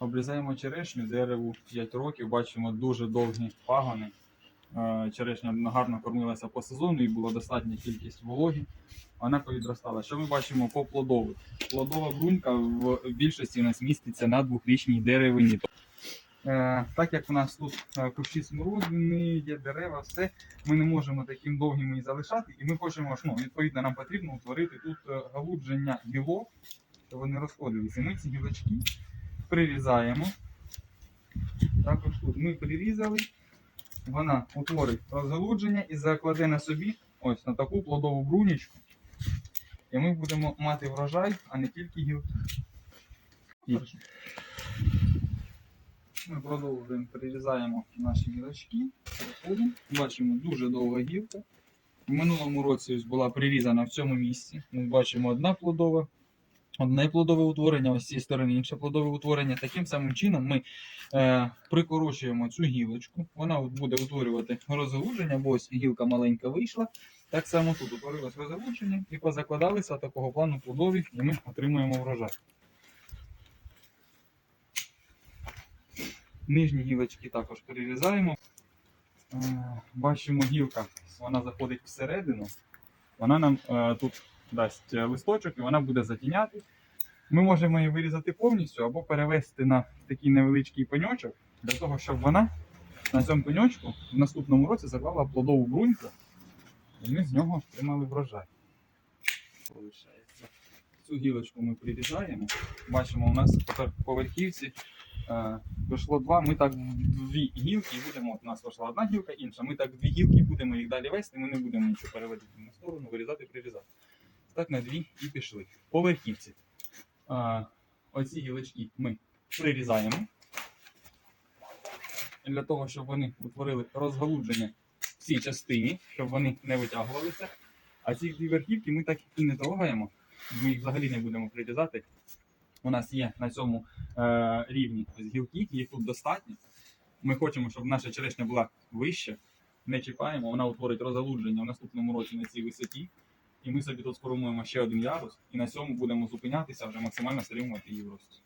Обрізаємо черешню, дереву 5 років, бачимо дуже довгі пагони. Е, Черешня гарно кормилася по сезону і була достатня кількість вологі. Вона повідростала. Що ми бачимо по плодових? Плодова брунька в більшості у нас міститься на двохрічній деревині. Е, так як у нас тут е, кущі смородини, є дерева, все, ми не можемо таким довгим її залишати, і ми хочемо, ну, відповідно, нам потрібно утворити тут галудження гілок, щоб вони розходилися. Ми ці гілочки прирізаємо. Також тут ми прирізали, вона утворить розгалудження і закладе на собі ось на таку плодову брунічку. І ми будемо мати врожай, а не тільки гілки. Ми продовжуємо прирізаємо наші гілочки. Бачимо дуже довга гілка. В минулому році ось була прирізана в цьому місці. Ми бачимо одна плодова, одне плодове утворення, ось з цієї сторони інше плодове утворення. Таким самим чином ми е, прикорочуємо цю гілочку. Вона буде утворювати розгалудження, бо ось гілка маленька вийшла. Так само тут утворилось розгалудження і позакладалися такого плану плодові, і ми отримуємо врожай. Нижні гілочки також перерізаємо. Е, Бачимо, гілка, вона заходить всередину. Вона нам е, тут дасть е, листочок і вона буде затіняти. Ми можемо її вирізати повністю або перевести на такий невеличкий пеньочок, для того, щоб вона на цьому пеньочку в наступному році заклала плодову бруньку, і ми з нього отримали врожай. Цю гілочку ми прирізаємо. Бачимо, у нас тепер в поверхівці е, вийшло два. Ми так дві гілки будемо. От у нас вийшла одна гілка, інша. Ми так дві гілки будемо їх далі вести. Ми не будемо нічого переводити на сторону, вирізати, прирізати. Так на дві і пішли. В Поверхівці. Е, оці гілочки ми прирізаємо. Для того, щоб вони утворили розгалудження в цій частині, щоб вони не витягувалися. А ці дві верхівки ми так і не трогаємо. Ми їх взагалі не будемо прирізати. У нас є на цьому е, рівні гілки, їх тут достатньо. Ми хочемо, щоб наша черешня була вища. Не чіпаємо, вона утворить розгалудження в наступному році на цій висоті. І ми собі тут сформуємо ще один ярус, і на цьому будемо зупинятися, вже максимально стримувати її в рості.